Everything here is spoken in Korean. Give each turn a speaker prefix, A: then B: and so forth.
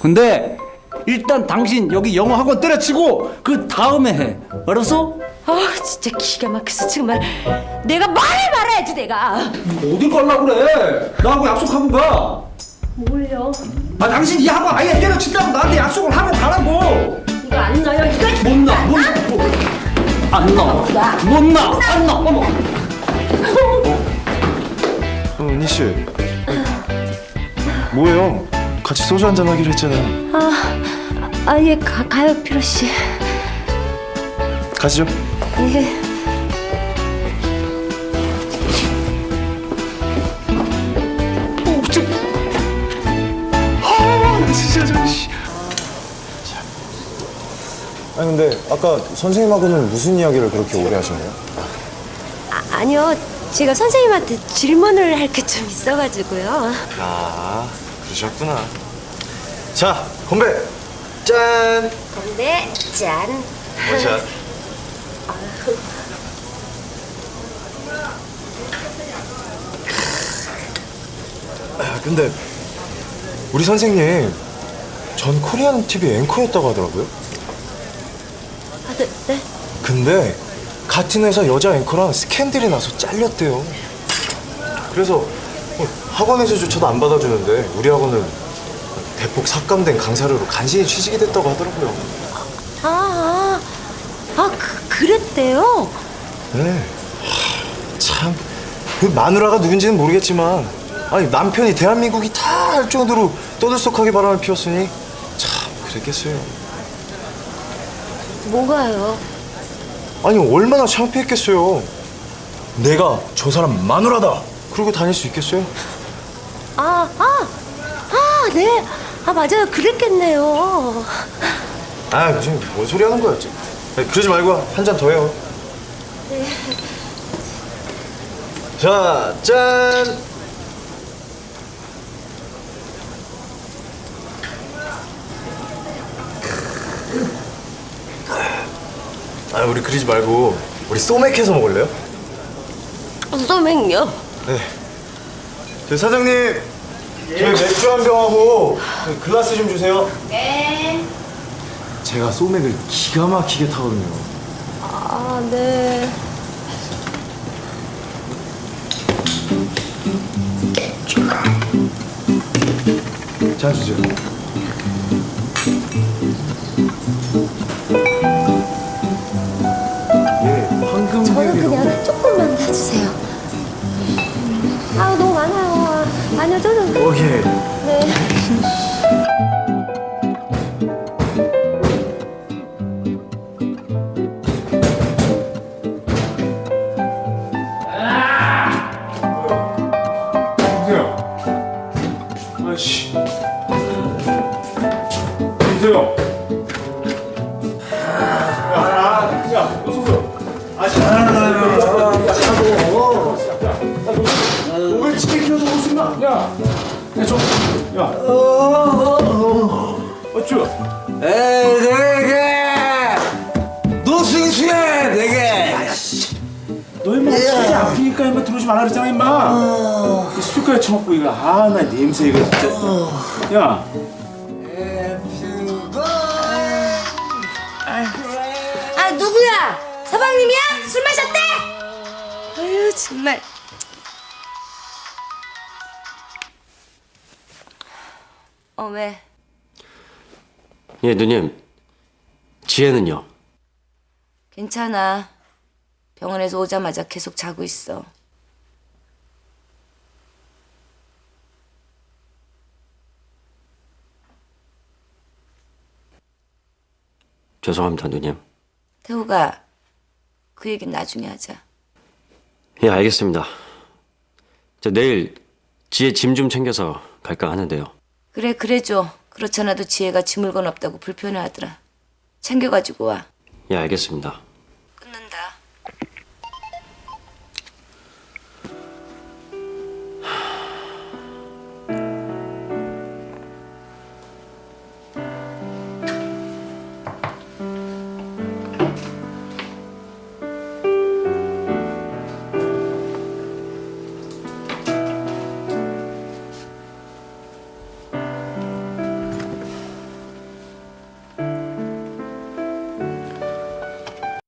A: 근데 일단 당신 여기 영어 학원 때려치고 그 다음에 해. 알았어?
B: 아 진짜 기가 막혀서 정말 내가 말을 말아야지 내가
A: 어딜 가려고 그래? 나하고 약속하고 가.
B: 뭘요?
A: 아 당신 이 학원 아예 때려친다고 나한테 약속을 하고 가라고.
B: 이거 안 넣어요 이거
A: 못 나, 못 나. 안 나. 못 나. 안 나. 어머.
C: 어, 은희 씨. 뭐예요? 같이 소주 한잔 하기로 했잖아요.
B: 아예 가요 피로 씨
C: 가시죠.
B: 예.
C: 아, 진짜 저 씨. 아니 근데 아까 선생님하고는 무슨 이야기를 그렇게 오래 하신 거예요?
B: 아, 아니요 제가 선생님한테 질문을 할 게 좀 있어가지고요
C: 아 그러셨구나. 자 건배. 짠.
B: 근데 짠
C: 원샷. 아, 근데 우리 선생님 전 코리안 TV 앵커였다고 하더라고요.
B: 아, 네, 네?
C: 근데 같은 회사 여자 앵커랑 스캔들이 나서 잘렸대요. 그래서 어, 학원에서조차도 안 받아주는데 우리 학원은 대폭 삭감된 강사료로 간신히 취직이 됐다고 하더라고요.
B: 아, 아, 아 그, 그랬대요?
C: 네. 하, 참, 그 마누라가 누군지는 모르겠지만, 아니 남편이 대한민국이 다 할 정도로 떠들썩하게 바람을 피웠으니 참 그랬겠어요.
B: 뭐가요?
C: 아니 얼마나 창피했겠어요. 내가 저 사람 마누라다. 그러고 다닐 수 있겠어요?
B: 아, 아, 아, 네. 아, 맞아요. 그랬겠네요.
C: 아, 무슨 뭔 소리 하는 거야, 지금? 아니, 그러지 말고 한 잔 더 해요. 자, 짠. 아, 우리 그러지 말고 우리 소맥해서 먹을래요?
B: 소맥요?
C: 네. 저 사장님, 저희 맥주 한 병하고 그 글라스 좀 주세요.
B: 네.
C: 제가 소맥을 기가 막히게 타거든요.
B: 아, 네.
C: 자 주세요.
D: 아이씨. 보세요. 야, 야, 어서 오세요. 아, 왜 말라 그랬잖아 임마. 이 술까지 처먹고 이거 아나 냄새 이거 진짜. 야.
B: 아, 누구야? 서방님이야? 술 마셨대? 아유, 정말. 어, 왜?
E: 예, 누님. 지혜는요?
B: 괜찮아. 병원에서 오자마자 계속 자고 있어.
E: 죄송합니다, 누님.
B: 태호가 그 얘기는 나중에 하자.
E: 예, 알겠습니다. 저 내일 지혜 짐 좀 챙겨서 갈까 하는데요.
B: 그래, 그래 줘. 그렇잖아도 지혜가 짐을 건 없다고 불편해하더라. 챙겨가지고 와.
E: 예, 알겠습니다.